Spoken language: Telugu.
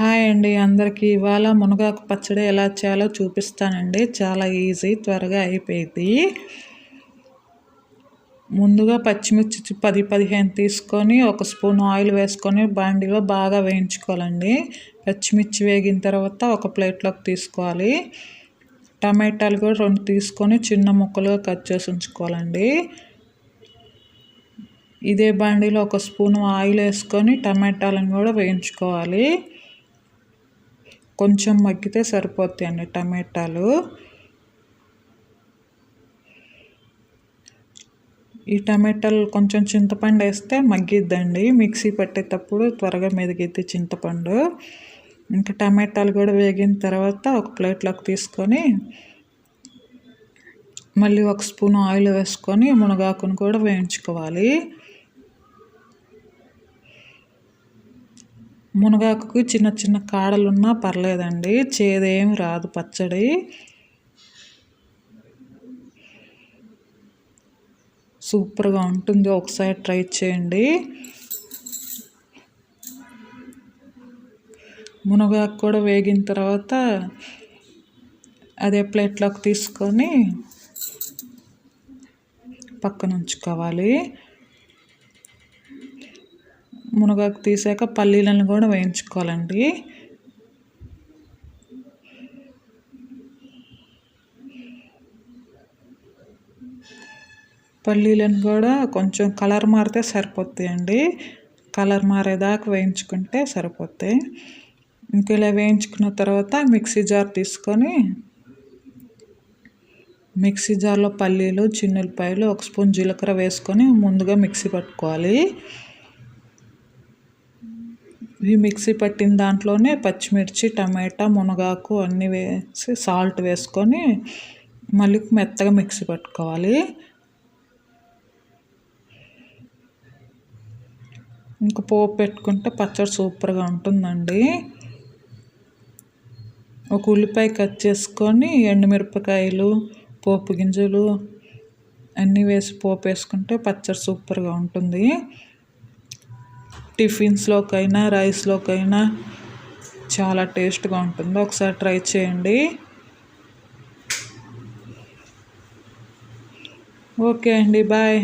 హాయ్ అండి అందరికీ. ఇవాళ మునగాకు పచ్చడి ఎలా చేయాలో చూపిస్తానండి. చాలా ఈజీ త్వరగా అయిపోయింది. ముందుగా పచ్చిమిర్చి పది పదిహేను తీసుకొని ఒక స్పూన్ ఆయిల్ వేసుకొని బాండిలో బాగా వేయించుకోవాలండి. పచ్చిమిర్చి వేగిన తర్వాత ఒక ప్లేట్లోకి తీసుకోవాలి. టమాటాలు కూడా రెండు తీసుకొని చిన్న ముక్కలుగా కట్ చేసి ఉంచుకోవాలండి. ఇదే బాండీలో ఒక స్పూన్ ఆయిల్ వేసుకొని టమాటాలను కూడా వేయించుకోవాలి. కొంచెం మగ్గితే సరిపోతాయండి టమాటాలు. ఈ టమాటాలు కొంచెం చింతపండు వేస్తే మగ్గిద్దండి. మిక్సీ పట్టేటప్పుడు త్వరగా మెదిగిద్ది చింతపండు. ఇంకా టమాటాలు కూడా వేగిన తర్వాత ఒక ప్లేట్లోకి తీసుకొని మళ్ళీ ఒక స్పూన్ ఆయిల్ వేసుకొని మునగాకును కూడా వేయించుకోవాలి. మునగాకు చిన్న చిన్న కాడలున్నా పర్లేదండి. చేదేమి రాదు పచ్చడి. సూపర్గా ఉంటుంది. ఒకసారి ట్రై చేయండి. మునగాకు కూడా వేగిన తర్వాత అదే ప్లేట్లోకి తీసుకొని పక్కన ఉంచుకోవాలి. మునగాకు తీసాక పల్లీలను కూడా వేయించుకోవాలండి. పల్లీలను కూడా కొంచెం కలర్ మారితే సరిపోతాయండి. కలర్ మారేదాకా వేయించుకుంటే సరిపోతాయి. ఇంక ఇలా వేయించుకున్న తర్వాత మిక్సీ జార్ తీసుకొని మిక్సీ జార్లో పల్లీలు చిన్నులపాయలు ఒక స్పూన్ జీలకర్ర వేసుకొని ముందుగా మిక్సీ పట్టుకోవాలి. ఈ మిక్సీ పట్టిన దాంట్లోనే పచ్చిమిర్చి టమాటా మునగాకు అన్నీ వేసి సాల్ట్ వేసుకొని మళ్ళీ మెత్తగా మిక్సీ పట్టుకోవాలి. ఇంకా పోపు పెట్టుకుంటే పచ్చడి సూపర్గా ఉంటుందండి. ఒక ఉల్లిపాయ కట్ చేసుకొని ఎండుమిరపకాయలు పోపు గింజలు అన్నీ వేసి పోపు వేసుకుంటే పచ్చడి సూపర్గా ఉంటుంది. టిఫిన్స్లోకైనా రైస్లోకైనా చాలా టేస్ట్గా ఉంటుంది. ఒకసారి ట్రై చేయండి. ఓకే అండి. బాయ్.